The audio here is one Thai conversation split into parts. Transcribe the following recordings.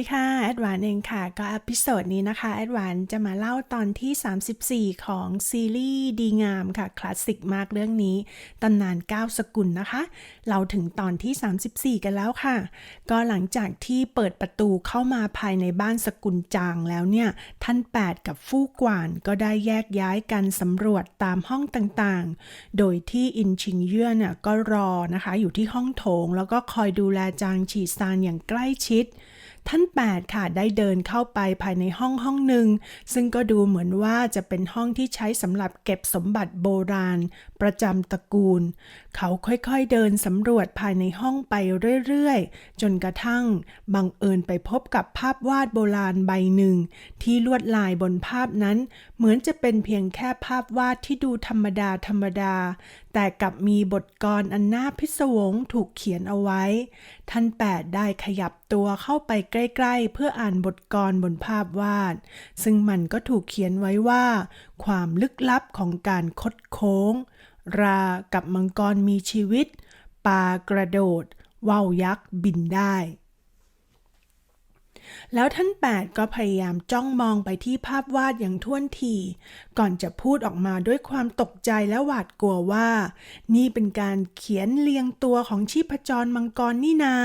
ดีค่ะ แอดวานเองค่ะ ก็อพิโซดนี้นะคะ แอดวานจะมาเล่าตอนที่ 34 ของซีรีส์ดีงามค่ะ คลาสสิกมากเรื่องนี้ ตำนาน9สกุลนะคะ เราถึงตอนที่ 34 กันแล้วค่ะ ก็หลังจากที่เปิดประตูเข้ามาภายในบ้านสกุลจางแล้วเนี่ย ท่าน 8 กับฟู่กวานก็ได้แยกย้ายกันสำรวจตามห้องต่างๆ โดยที่อินชิงเย่อเนี่ยก็รอนะคะ อยู่ที่ห้องโถง แล้วก็คอยดูแลจางฉีซานอย่างใกล้ชิด ท่าน 8 ค่ะ ได้เดินเข้าไปภายในห้องห้องหนึ่ง ซึ่งก็ดูเหมือนว่าจะเป็นห้องที่ใช้สำหรับเก็บสมบัติโบราณ ประจำตระกูล เขาค่อยๆเดินสำรวจภายในห้องไปเรื่อยๆ จนกระทั่งบังเอิญไปพบกับภาพวาดโบราณใบหนึ่ง ที่ลวดลายบนภาพนั้น เหมือนจะเป็นเพียงแค่ภาพวาดที่ดูธรรมดาธรรมดาแต่กลับมีบทกลอนอันน่าพิศวงถูกเขียนเอาไว้ ท่านแปดได้ขยับตัวเข้าไปใกล้ๆ เพื่ออ่านบทกลบนภาพวาด ซึ่งมันก็ถูกเขียนไว้ว่า ความลึกลับของการคดโค้ง รากับมังกรมีชีวิต ปลากระโดดว่าวยักษ์บินได้ แล้วท่านแปดก็พยายามจ้องมองไปที่ภาพวาดอย่างท่วนที ก่อนจะพูดออกมาด้วยความตกใจและหวาดกลัวว่า นี่เป็นการเขียนเรียงตัวของชีพจรมังกรนี่นา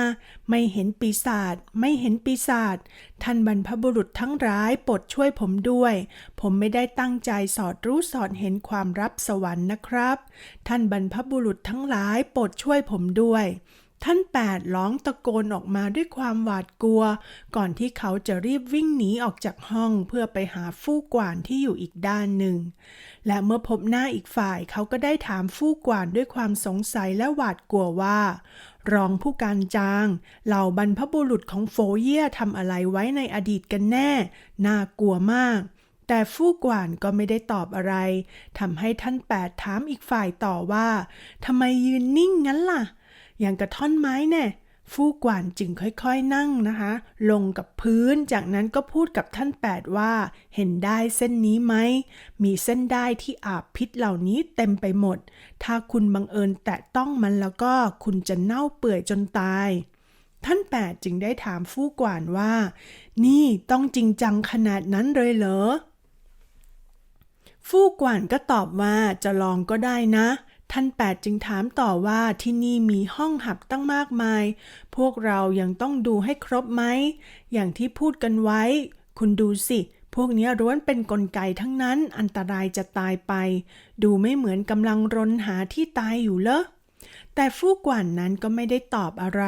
ไม่เห็นปีศาจไม่เห็นปีศาจท่านบรรพบุรุษทั้งร้ายโปรดช่วยผมด้วย ผมไม่ได้ตั้งใจสอดรู้สอดเห็นความรับสวรรค์นะครับ ท่านบรรพบุรุษทั้งหลายโปรดช่วยผมด้วย ท่านแปดร้องตะโกนออกมาด้วยความหวาดกลัว ก่อนที่เขาจะรีบวิ่งหนีออกจากห้องเพื่อไปหาฟู่กวานที่อยู่อีกด้านหนึ่ง และเมื่อพบหน้าอีกฝ่ายเขาก็ได้ถามฟู่กวานด้วยความสงสัยและหวาดกลัวว่า รองผู้การจาง เหล่าบรรพบุรุษของโฟเย่ทำอะไรไว้ในอดีตกันแน่ น่ากลัวมากแต่ฟู่กวานก็ไม่ได้ตอบอะไร ทำให้ท่านแปดถามอีกฝ่ายต่อว่า ทำไมยืนนิ่งงั้นล่ะ อย่างกระท่อนไม้แน่ฟู่กวานจึงค่อยๆนั่งนะคะ ลงกับพื้นจากนั้นก็พูดกับท่านแปดว่า เห็นได้เส้นนี้ไหม มีเส้นได้ที่อาบพิษเหล่านี้เต็มไปหมด ถ้าคุณบังเอิญแตะต้องมันแล้วก็คุณจะเน่าเปื่อยจนตาย ท่านแปดจึงได้ถามฟู่กวานว่า นี่ต้องจริงจังขนาดนั้นเลยเหรอ ฟู่กวานก็ตอบว่าจะลองก็ได้นะ ท่านแปดจึงถามต่อว่าที่นี่มีห้องหับตั้งมากมาย พวกเรายังต้องดูให้ครบไหม อย่างที่พูดกันไว้ คุณดูสิ พวกนี้ร้วนเป็นกลไกทั้งนั้นอันตรายจะตายไป ดูไม่เหมือนกำลังรนหาที่ตายอยู่เลอ แต่ฟู่กวนนั้นก็ไม่ได้ตอบอะไร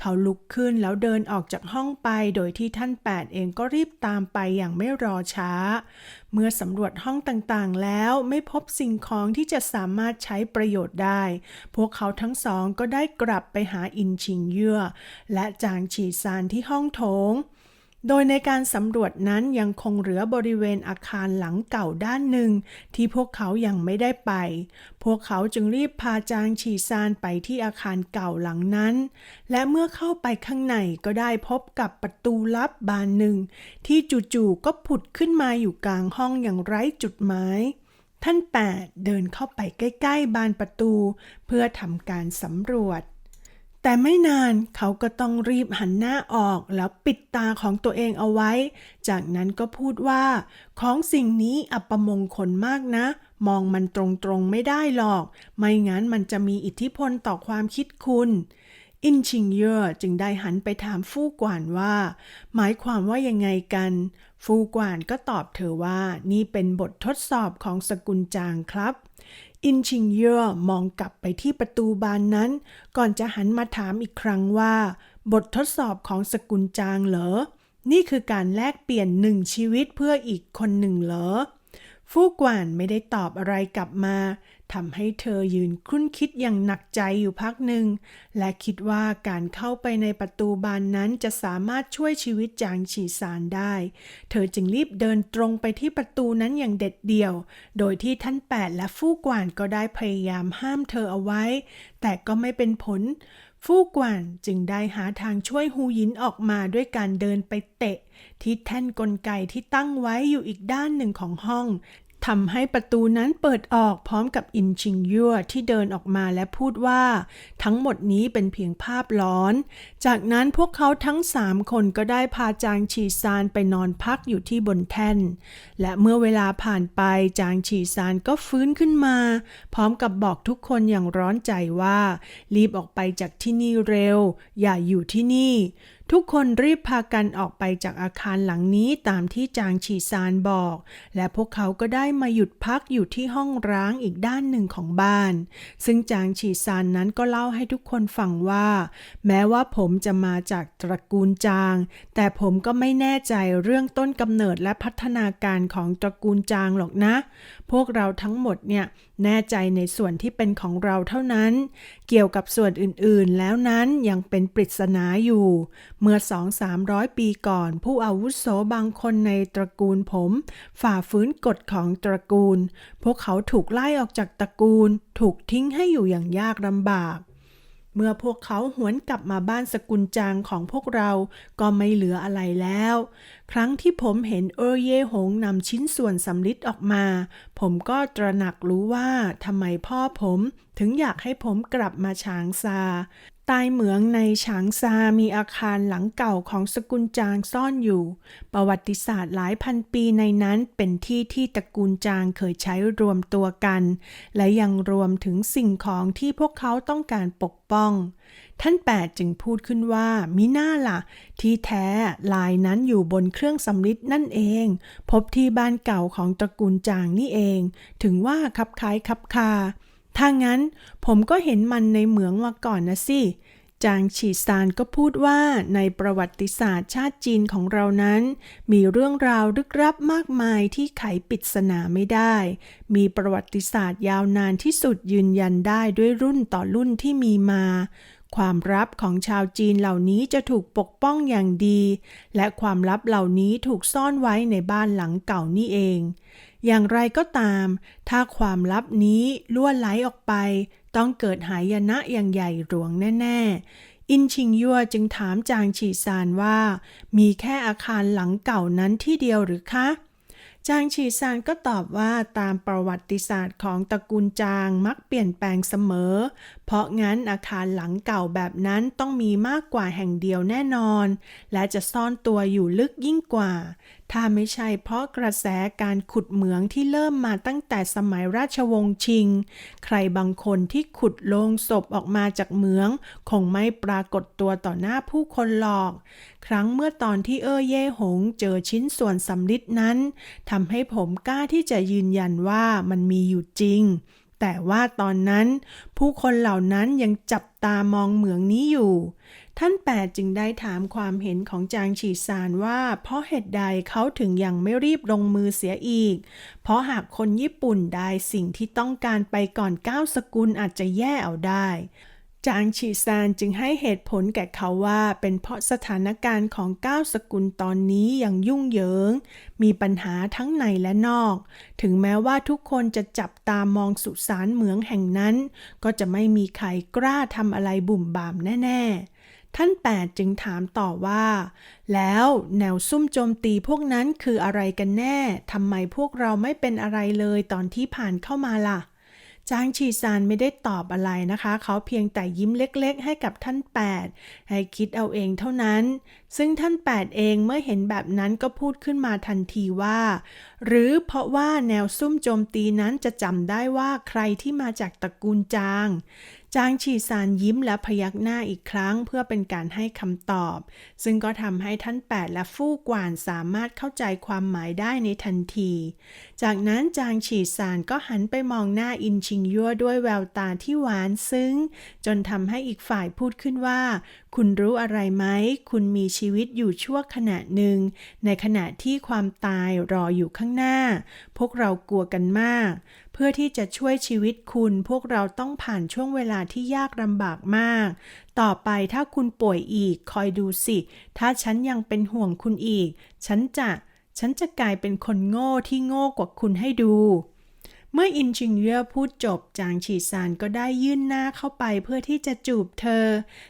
เขาลุกขึ้นแล้วเดินออกจากห้องไป โดยที่ท่านแปดเองก็รีบตามไปอย่างไม่รอช้า เมื่อสำรวจห้องต่างๆ แล้วไม่พบสิ่งของที่จะสามารถใช้ประโยชน์ได้ พวกเขาทั้งสองก็ได้กลับไปหาอินชิงเย่อ และจางฉีซานที่ห้องโถง โดยในการสำรวจนั้นยังคงเหลือบริเวณอาคารหลังเก่าด้านหนึ่ง ที่พวกเขายังไม่ได้ไป พวกเขาจึงรีบพาจางฉีซานไปที่อาคารเก่าหลังนั้น และเมื่อเข้าไปข้างในก็ได้พบกับประตูลับบานหนึ่ง ที่จู่ๆก็ผุดขึ้นมาอยู่กลางห้องอย่างไร้จุดหมายท่านแปดเดินเข้าไปใกล้ ๆ บานประตู เพื่อทำการสำรวจ แต่ไม่นานเขาก็ต้องรีบหันหน้าออกแล้วปิดตาของตัวเองเอาไว้ จากนั้นก็พูดว่า ของสิ่งนี้อัปมงคลมากนะ มองมันตรงๆไม่ได้หรอก ไม่งั้นมันจะมีอิทธิพลต่อความคิดคุณอินชิงเย่อจึงได้หันไปถามฟู่กวานว่า หมายความว่ายังไงกัน ฟู่กวานก็ตอบเธอว่านี่เป็นบททดสอบของสกุลจางครับ อินชิงเย่อมองกลับไปที่ประตูบานนั้น ก่อนจะหันมาถามอีกครั้งว่า บททดสอบของสกุลจางเหรอ นี่คือการแลกเปลี่ยนหนึ่งชีวิตเพื่ออีกคนหนึ่งเหรอ ฟู่กวานไม่ได้ตอบอะไรกลับมาทำให้เธอยืนครุ่นคิดอย่างหนักใจอยู่พักหนึ่ง และคิดว่าการเข้าไปในประตูบานนั้นจะสามารถช่วยชีวิตจางฉีซานได้ เธอจึงรีบเดินตรงไปที่ประตูนั้นอย่างเด็ดเดี่ยว โดยที่ท่านแปดและฟู่กวานก็ได้พยายามห้ามเธอเอาไว้ แต่ก็ไม่เป็นผล ฟู่กวานจึงได้หาทางช่วยฮูยินออกมาด้วยการเดินไปเตะ ที่แท่นกลไกที่ตั้งไว้อยู่อีกด้านหนึ่งของห้อง ทำให้ประตูนั้นเปิดออกพร้อมกับอินชิงยั่วที่เดินออกมาและพูดว่า ทั้งหมดนี้เป็นเพียงภาพล้อน จากนั้นพวกเขาทั้งสามคนก็ได้พาจางฉีซานไปนอนพักอยู่ที่บนแท่น และเมื่อเวลาผ่านไปจางฉีซานก็ฟื้นขึ้นมา พร้อมกับบอกทุกคนอย่างร้อนใจว่า รีบออกไปจากที่นี่เร็ว อย่าอยู่ที่นี่ ทุกคนรีบพากันออกไปจากอาคารหลังนี้ตามที่จางฉีซานบอก และพวกเขาก็ได้มาหยุดพักอยู่ที่ห้องร้างอีกด้านหนึ่งของบ้าน ซึ่งจางฉีซานนั้นก็เล่าให้ทุกคนฟังว่า แม้ว่าผมจะมาจากตระกูลจาง แต่ผมก็ไม่แน่ใจเรื่องต้นกำเนิดและพัฒนาการของตระกูลจางหรอกนะ พวกเราทั้งหมดเนี่ยแน่ใจในส่วนที่เป็นของเราเท่านั้น เกี่ยวกับส่วนอื่นๆ แล้วนั้นยังเป็นปริศนาอยู่ เมื่อสองสามร้อยปีก่อน ผู้อาวุโสบางคนในตระกูลผม ฝ่าฝืนกฎของตระกูล พวกเขาถูกไล่ออกจากตระกูล ถูกทิ้งให้อยู่อย่างยากลำบาก เมื่อพวกเขาหวนกลับมาบ้านสกุลจางของพวกเราก็ไม่เหลืออะไรแล้ว ครั้งที่ผมเห็นเออเย่หงนำชิ้นส่วนสำลิดออกมา ผมก็ตระหนักรู้ว่าทำไมพ่อผมถึงอยากให้ผมกลับมาฉางซา ใต้เหมืองในฉางซา มีอาคารหลังเก่าของสกุลจางซ่อนอยู่ ประวัติศาสตร์หลายพันปีในนั้นเป็นที่ที่ตระกูลจางเคยใช้รวมตัวกัน และยังรวมถึงสิ่งของที่พวกเขาต้องการปกป้อง ท่านแปดจึงพูดขึ้นว่า มิน่าล่ะ ที่แท้ลายนั้นอยู่บนเครื่องสำลิดนั่นเอง พบที่บ้านเก่าของตระกูลจางนี่เอง ถึงว่าคับคล้ายคับคา ถ้างั้นผมก็เห็นมันในเหมืองมาก่อนนะสิ จางฉีซานก็พูดว่าในประวัติศาสตร์ชาติจีนของเรานั้น มีเรื่องราวลึกลับมากมายที่ไขปริศนาไม่ได้ มีประวัติศาสตร์ยาวนานที่สุดยืนยันได้ด้วยรุ่นต่อรุ่นที่มีมา ความลับของชาวจีนเหล่านี้จะถูกปกป้องอย่างดี และความลับเหล่านี้ถูกซ่อนไว้ในบ้านหลังเก่านี่เอง อย่างไรก็ตาม ถ้าความลับนี้ล่วไหลออกไป ต้องเกิดหายนะอย่างใหญ่หลวงแน่ ๆ อินชิงยัวจึงถามจางฉีซานว่า มีแค่อาคารหลังเก่านั้นที่เดียวหรือคะจางฉีซานก็ตอบว่าตามประวัติศาสตร์ของตระกูลจางมักเปลี่ยนแปลงเสมอ เพราะงั้นอาคารหลังเก่าแบบนั้นต้องมีมากกว่าแห่งเดียวแน่นอน และจะซ่อนตัวอยู่ลึกยิ่งกว่า ถ้าไม่ใช่เพราะกระแสการขุดเหมืองที่เริ่มมาตั้งแต่สมัยราชวงศ์ชิง ใครบางคนที่ขุดโลงศพออกมาจากเหมือง คงไม่ปรากฏตัวต่อหน้าผู้คนหรอก ครั้งเมื่อตอนที่เอ้อเย่หงเจอชิ้นส่วนสำลิดนั้นทำให้ผมกล้าที่จะยืนยันว่ามันมีอยู่จริง แต่ว่าตอนนั้น ผู้คนเหล่านั้นยังจับตามองเหมืองนี้อยู่ ท่านแปดจึงได้ถามความเห็นของจางฉีซานว่า เพราะเหตุใดเขาถึงยังไม่รีบลงมือเสียอีก เพราะหากคนญี่ปุ่นได้สิ่งที่ต้องการไปก่อนก้าวสกุลอาจจะแย่เอาได้ จางฉีซานจึงให้เหตุผลแก่เขาว่าเป็นเพราะสถานการณ์ของก้าวสกุลตอนนี้ยังยุ่งเหยิง มีปัญหาทั้งในและนอก ถึงแม้ว่าทุกคนจะจับตามองสุสานเหมืองแห่งนั้น ก็จะไม่มีใครกล้าทำอะไรบุ่มบามแน่ ๆ ท่านแปดจึงถามต่อว่า แล้วแนวซุ่มโจมตีพวกนั้นคืออะไรกันแน่ทำไมพวกเราไม่เป็นอะไรเลยตอนที่ผ่านเข้ามาล่ะ จางชีซานไม่ได้ตอบอะไรนะคะ เขาเพียงแต่ยิ้มเล็กๆ ให้กับท่านแปดให้คิดเอาเองเท่านั้น ซึ่งท่านแปดเองเมื่อเห็นแบบนั้นก็พูดขึ้นมาทันทีว่า หรือเพราะว่าแนวซุ่มโจมตีนั้นจะจำได้ว่าใครที่มาจากตระกูลจาง จางฉีซานยิ้มและพยักหน้าอีกครั้งเพื่อเป็นการให้คำตอบ ซึ่งก็ทำให้ท่านแปดและฟู่กวานสามารถเข้าใจความหมายได้ในทันที จากนั้นจางฉีซานก็หันไปมองหน้าอินชิงยั่วด้วยแววตาที่หวานซึ้ง จนทำให้อีกฝ่ายพูดขึ้นว่า คุณรู้อะไรไหม คุณมีชีวิตอยู่ชั่วขณะหนึ่ง ในขณะที่ความตายรออยู่ข้างหน้า พวกเรากลัวกันมาก เพื่อที่จะช่วยชีวิตคุณพวกเราต้องผ่านช่วงเวลาที่ยากลำบากมาก ต่อไปถ้าคุณป่วยอีกคอยดูสิ ถ้าฉันยังเป็นห่วงคุณอีก ฉันจะ ฉันจะกลายเป็นคนโง่ที่โง่กว่าคุณให้ดู เมื่ออินชิงเย่อพูดจบจางฉีซานก็ได้ยื่นหน้าเข้าไปเพื่อที่จะจูบเธอ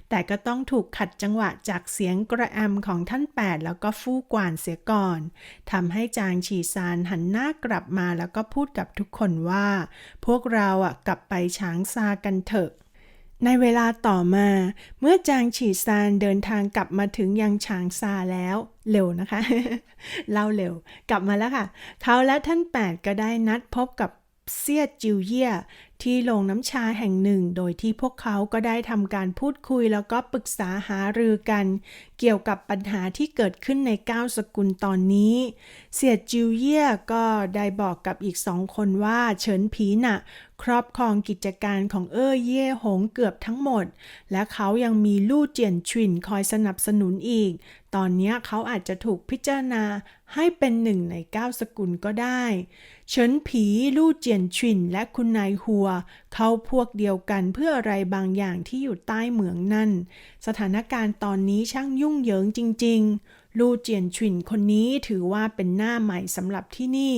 แต่ก็ต้องถูกขัดจังหวะจากเสียงกระแอมของท่านแปดแล้วก็ฟู่กวานเสียก่อนทำให้จางฉีซานหันหน้ากลับมาแล้วก็พูดกับทุกคนว่า พวกเราอะกลับไปฉางซากันเถอะในเวลาต่อมา เมื่อจางฉีซานเดินทางกลับมาถึงยังฉางซาแล้ว เร็วนะคะ เล่าเร็ว กลับมาแล้วค่ะ เขาและท่านแปดก็ได้นัดพบกับ เซียจิวเย่ย ที่โรงน้ำชาแห่งหนึ่ง โดยที่พวกเขาก็ได้ทำการพูดคุยแล้วก็ปรึกษาหารือกัน เกี่ยวกับปัญหาที่เกิดขึ้นในก้าวสกุลตอนนี้ เสียจิวเย่ก็ได้บอกกับอีกสองคนว่าเฉินผีน่ะครอบครองกิจการของเอ้อเย่หงเกือบทั้งหมด และเขายังมีลู่เจียนชินคอยสนับสนุนอีก ตอนนี้เขาอาจจะถูกพิจารณาให้เป็นหนึ่งในเก้าสกุลก็ได้ เฉินผีลู่เจียนชินและคุณนายหัวเข้าพวกเดียวกันเพื่ออะไรบางอย่างที่อยู่ใต้เหมืองนั่น สถานการณ์ตอนนี้ช่างยุ่งเหยิงจริง ๆ ลู่เจียนชินคนนี้ถือว่าเป็นหน้าใหม่สำหรับที่นี่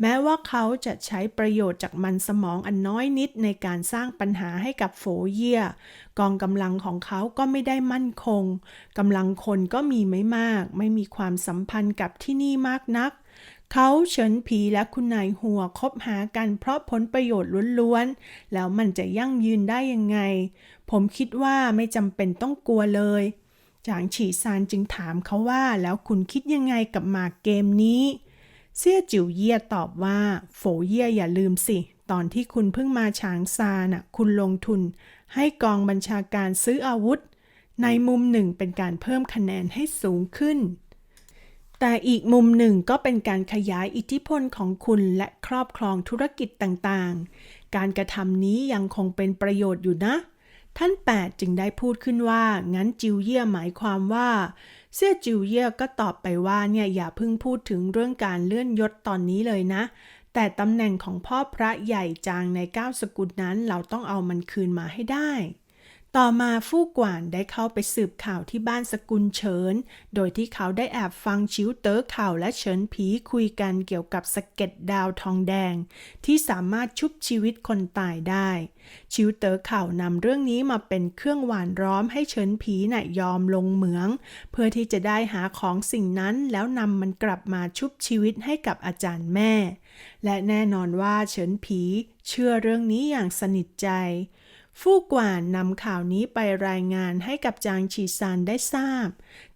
แม้ว่าเขาจะใช้ประโยชน์จากมันสมองอันน้อยนิดในการสร้างปัญหาให้กับโฝเยี่ยกองกำลังของเขาก็ไม่ได้มั่นคงกำลังคนก็มีไม่มาก ไม่มีความสัมพันธ์กับที่นี่มากนักเขาเฉินผีและคุณนายหัวคบหากันเพราะผลประโยชน์ล้วนๆ แล้วมันจะยั่งยืนได้ยังไง ผมคิดว่าไม่จำเป็นต้องกลัวเลย จางฉีซานจึงถามเขาว่าแล้วคุณคิดยังไงกับหมากเกมนี้ เสี่ยจิ๋วเยี่ยตอบว่า โฝเยี่ยอย่าลืมสิ ตอนที่คุณเพิ่งมาฉางซาน่ะคุณลงทุน ให้กองบัญชาการซื้ออาวุธ ในมุมหนึ่งเป็นการเพิ่มคะแนนให้สูงขึ้น แต่อีกมุมหนึ่งก็เป็นการขยายอิทธิพลของคุณและครอบครองธุรกิจต่างๆ การกระทำนี้ยังคงเป็นประโยชน์อยู่นะ ท่านแปดจึงได้พูดขึ้นว่า งั้นจิวเย่ยหมายความว่า เสี่ยจิวเย่ยก็ตอบไปว่าเนี่ยอย่าเพิ่งพูดถึงเรื่องการเลื่อนยศตอนนี้เลยนะ แต่ตำแหน่งของพ่อพระใหญ่จางในเก้าสกุลนั้นเราต้องเอามันคืนมาให้ได้ ต่อมาฟู่กวานได้เข้าไปสืบข่าวที่บ้านสกุลเฉิน โดยที่เขาได้แอบฟังชิวเต๋อข่าวและเฉินผีคุยกันเกี่ยวกับสะเก็ดดาวทองแดง ที่สามารถชุบชีวิตคนตายได้ ชิวเต๋อข่าวนำเรื่องนี้มาเป็นเครื่องหวานร้อมให้เฉินผีน่ะยอมลงเหมือง เพื่อที่จะได้หาของสิ่งนั้นแล้วนำมันกลับมาชุบชีวิตให้กับอาจารย์แม่ และแน่นอนว่าเฉินผีเชื่อเรื่องนี้อย่างสนิทใจ ฟู่กวานนำข่าวนี้ไปรายงานให้กับจางฉีซานได้ทราบ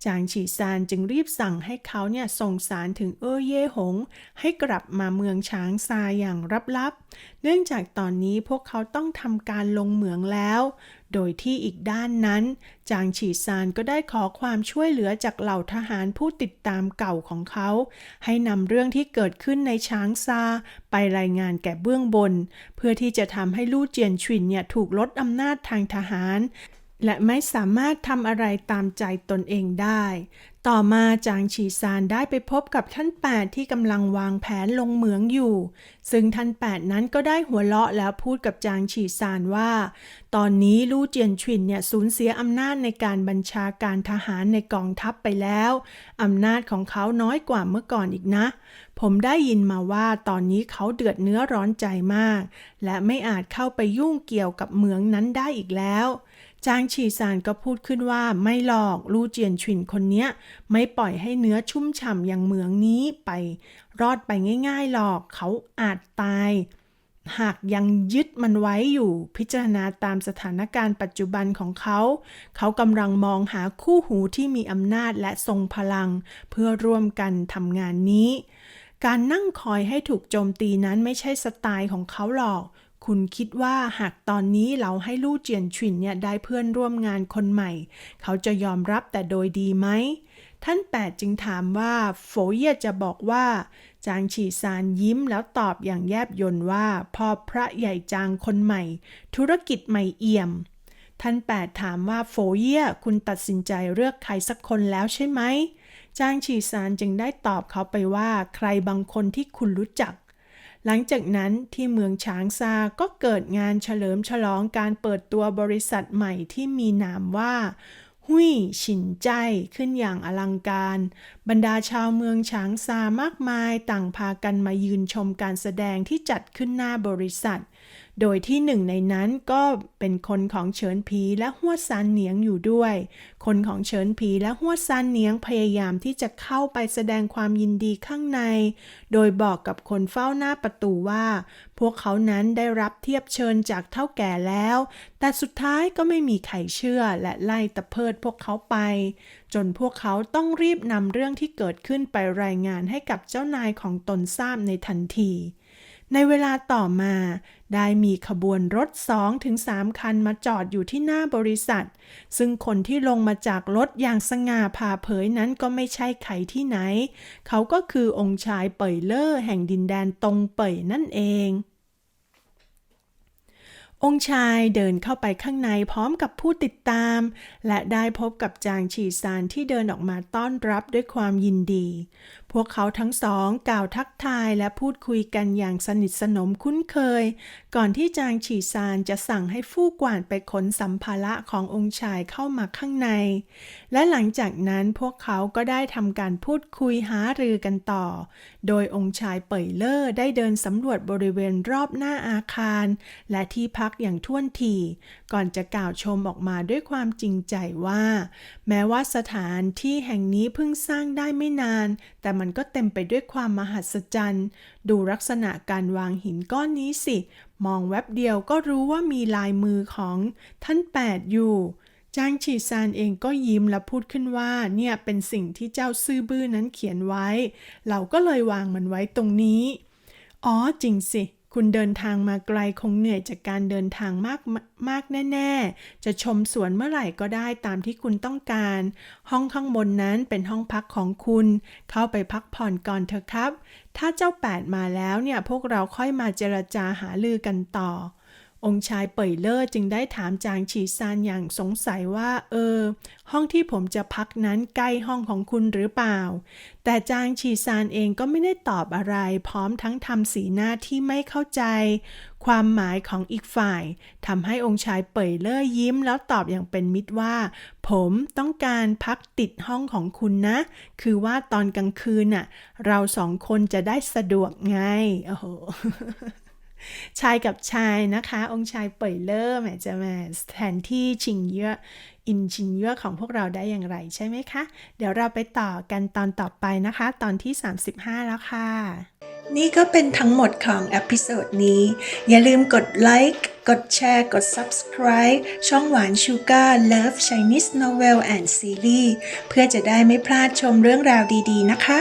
จางฉีซานจึงรีบสั่งให้เขาเนี่ยส่งสารถึงเอ้อเย่หง ให้กลับมาเมืองช้างซาอย่างลับๆ เนื่องจากตอนนี้พวกเขาต้องทำการลงเหมืองแล้ว โดยที่อีกด้านนั้น จางฉีซานก็ได้ขอความช่วยเหลือจากเหล่าทหารผู้ติดตามเก่าของเขา ให้นำเรื่องที่เกิดขึ้นในช้างซา ไปรายงานแก่เบื้องบน เพื่อที่จะทำให้ลู่เจียนชินเนี่ยถูกลดอำนาจทางทหาร และไม่สามารถทำอะไรตามใจตนเองได้ ต่อมาจางฉีซานได้ไปพบกับท่านแปดที่กำลังวางแผนลงเหมืองอยู่ ซึ่งท่านแปดนั้นก็ได้หัวเราะแล้วพูดกับจางฉีซานว่า ตอนนี้ลู่เจียนชินเนี่ยสูญเสียอำนาจในการบัญชาการทหารในกองทัพไปแล้ว อำนาจของเขาน้อยกว่าเมื่อก่อนอีกนะ ผมได้ยินมาว่าตอนนี้เขาเดือดเนื้อร้อนใจมาก และไม่อาจเข้าไปยุ่งเกี่ยวกับเหมืองนั้นได้อีกแล้ว จางฉีซานก็พูดขึ้นว่าไม่หลอกลู่เจียนชินคนเนี้ย ไม่ปล่อยให้เนื้อชุ่มฉ่ำอย่างเหมืองนี้ไป รอดไปง่าย ๆหรอกเขาอาจตาย หากยังยึดมันไว้อยู่พิจารณาตามสถานการณ์ปัจจุบันของเขา เขากำลังมองหาคู่หูที่มีอำนาจและทรงพลัง เพื่อร่วมกันทำงานนี้ การนั่งคอยให้ถูกโจมตีนั้นไม่ใช่สไตล์ของเขาหรอก คุณคิดว่าหากตอนนี้เราให้ลู่เจียนฉินเนี่ยได้เพื่อนร่วมงานคนใหม่ เขาจะยอมรับแต่โดยดีไหม ท่านแปดจึงถามว่าโฟเย่จะบอกว่า จางฉีซานยิ้มแล้วตอบอย่างแยบยลว่าพ่อพระใหญ่จางคนใหม่ ธุรกิจใหม่เอี่ยม ท่านแปดถามว่าโฟเย่คุณตัดสินใจเลือกใครสักคนแล้วใช่ไหมจางฉีซานจึงได้ตอบเขาไปว่าใครบางคนที่คุณรู้จัก หลังจากนั้นที่เมืองฉางซาก็เกิดงานเฉลิมฉลองการเปิดตัวบริษัทใหม่ที่มีนามว่าหุ่ยฉินใจขึ้นอย่างอลังการ บรรดาชาวเมืองฉางซามากมายต่างพากันมายืนชมการแสดงที่จัดขึ้นหน้าบริษัท โดยที่หนึ่งในนั้นก็เป็นคนของเฉินผีและหัวซานเหนียงอยู่ด้วย คนของเฉินผีและหัวซานเหนียงพยายามที่จะเข้าไปแสดงความยินดีข้างใน โดยบอกกับคนเฝ้าหน้าประตูว่า พวกเขานั้นได้รับเทียบเชิญจากเท่าแก่แล้ว แต่สุดท้ายก็ไม่มีใครเชื่อและไล่ตะเพิดพวกเขาไป จนพวกเขาต้องรีบนำเรื่องที่เกิดขึ้นไปรายงานให้กับเจ้านายของตนทราบในทันที ในเวลาต่อมา ได้มีขบวนรถ2ถึง3คันมาจอดอยู่ที่หน้าบริษัท ซึ่งคนที่ลงมาจากรถอย่างสง่าผ่าเผยนั้นก็ไม่ใช่ใครที่ไหน เขาก็คือองค์ชายเป่ยเล่อแห่งดินแดนตรงเป่ยนั่นเอง องค์ชายเดินเข้าไปข้างในพร้อมกับผู้ติดตาม และได้พบกับจางฉีซานที่เดินออกมาต้อนรับด้วยความยินดี พวกเขาทั้งสองกล่าวทักทายและพูดคุยกันอย่างสนิทสนมคุ้นเคย ก่อนที่จางฉีซานจะสั่งให้ฟู่กวานไปขนสัมภาระขององค์ชายเข้ามาข้างใน และหลังจากนั้นพวกเขาก็ได้ทำการพูดคุยหารือกันต่อ โดยองค์ชายเป่ยเล่อได้เดินสำรวจบริเวณรอบหน้าอาคาร และที่พักอย่างท่วนที ก่อนจะกล่าวชมออกมาด้วยความจริงใจว่า แม้ว่าสถานที่แห่งนี้เพิ่งสร้างได้ไม่นาน แต่มันก็เต็มไปด้วยความมหัศจรรย์ ดูลักษณะการวางหินก้อนนี้สิ มองแวบเดียวก็รู้ว่ามีลายมือของท่านแปดอยู่จางฉีซานเองก็ยิ้มและพูดขึ้นว่า เนี่ยเป็นสิ่งที่เจ้าซื่อบื้อนั้นเขียนไว้ เราก็เลยวางมันไว้ตรงนี้ อ๋อจริงสิ คุณเดินทางมาไกลคงเหนื่อยจากการเดินทางมากมากแน่ๆ จะชมสวนเมื่อไหร่ก็ได้ตามที่คุณต้องการ ห้องข้างบนนั้นเป็นห้องพักของคุณ เข้าไปพักผ่อนก่อนเถอะครับ ถ้าเจ้าแปดมาแล้วเนี่ยพวกเราค่อยมาเจรจาหาลือกันต่อ องค์ชายเป่ยเล่อจึงได้ถามจางฉีซานอย่างสงสัยว่า เออ ห้องที่ผมจะพักนั้นใกล้ห้องของคุณหรือเปล่า แต่จางฉีซานเองก็ไม่ได้ตอบอะไร พร้อมทั้งทำสีหน้าที่ไม่เข้าใจ ความหมายของอีกฝ่ายทำให้องค์ชายเป่ยเล่อยิ้ม แล้วตอบอย่างเป็นมิตรว่า ผมต้องการพักติดห้องของคุณนะ คือว่าตอนกลางคืนน่ะ เราสองคนจะได้สะดวกไงโอ้โห ชายกับชายนะคะ องค์ชายเป่ยเล่อแหมจะมาแทนที่ชิงเยอะอินชิงเยอะของพวกเราได้อย่างไรใช่ไหมคะ เดี๋ยวเราไปต่อกันตอนต่อไปนะคะ ตอนที่ 35 แล้วค่ะ นี่ก็เป็นทั้งหมดของเอพิโซดนี้ อย่าลืมกดไลค์กดแชร์กด Subscribe ช่องหวานชูการ์ Love Chinese Novel and Series เพื่อจะได้ไม่พลาดชมเรื่องราวดีๆนะคะ